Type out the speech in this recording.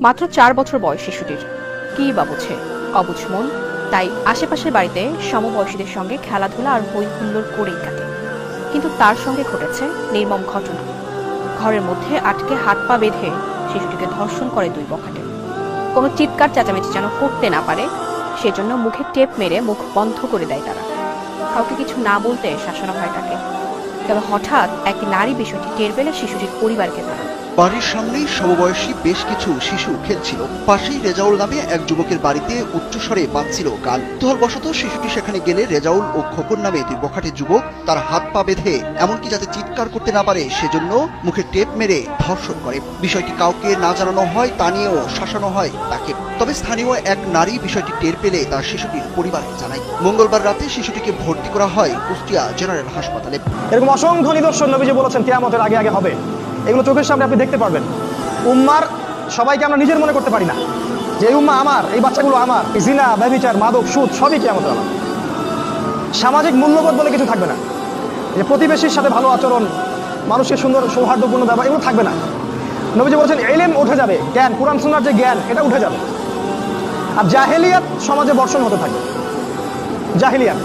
মাত্র চার বছর বয়স শিশুটির। কি বা বুঝে? অবুঝ মন। তাই আশেপাশের বাড়িতে সমবয়সীদের সঙ্গে খেলাধুলা আর হই হুল্লোড় করেই কাটে কিন্তু তার সঙ্গে ঘটেছে নির্মম ঘটনা। ঘরের মধ্যে আটকে হাত পা বেঁধে শিশুটিকে ধর্ষণ করে দুই বখাটে। কোনো চিৎকার, চেঁচামেচি যেন করতে না পারে, সেজন্য মুখে টেপ মেরে মুখ বন্ধ করে দেয় তারা। কাউকে কিছু না বলতে শাসনা হয় তাকে তবে হঠাৎ এক নারী বিষয়টি টের পেলে শিশুটির পরিবারকে জানান বাড়ির সামনেই সমবয়সী বেশ কিছু শিশু খেলছিল। পাশেই রেজাউল নামে এক যুবকের বাড়িতে উচ্চস্বরে বাঁধছিল গান বশত শিশুটি সেখানে গেলে রেজাউল ও খোকন নামে দুই বখাটে যুবক তার হাত পা বেঁধে এমনকি যাতে চিৎকার করতে না পারে সেজন্য মুখে টেপ মেরে ধর্ষণ করে। বিষয়টি কাউকে না জানানো হয়, তা নিয়েও শাসানো হয় তাকে। তবে স্থানীয় এক নারী বিষয়টি টের পেলে তার শিশুটির পরিবারকে জানায়। মঙ্গলবার রাতে শিশুটিকে ভর্তি করা হয় কুষ্টিয়া জেনারেল হাসপাতালে। এরকম অসংখ্য নিদর্শন নবীজি বলেছেন, কেয়ামতের আগে আগে হবে। এগুলো চোখের সামনে আপনি দেখতে পারবেন। উম্মার সবাইকে আমরা নিজের মনে করতে পারি না। যে উম্মা আমার, এই বাচ্চাগুলো আমার। জিনা ব্যবিচার মাদক, সুদ, সবই কেয়ামত আমার সামাজিক মূল্যবোধ বলে কিছু থাকবে না। যে প্রতিবেশীর সাথে ভালো আচরণ মানুষের সুন্দর, সৌহার্দ্যপূর্ণ ব্যবহার, এগুলো থাকবে না। নবীজি বলেছেন এলেম উঠে যাবে, জ্ঞান, কোরআন, সুন্নার যে জ্ঞান, এটা উঠে যাবে। আর জাহেলিয়াত সমাজে বর্ষণ হতে থাকে। জাহিলিয়াত।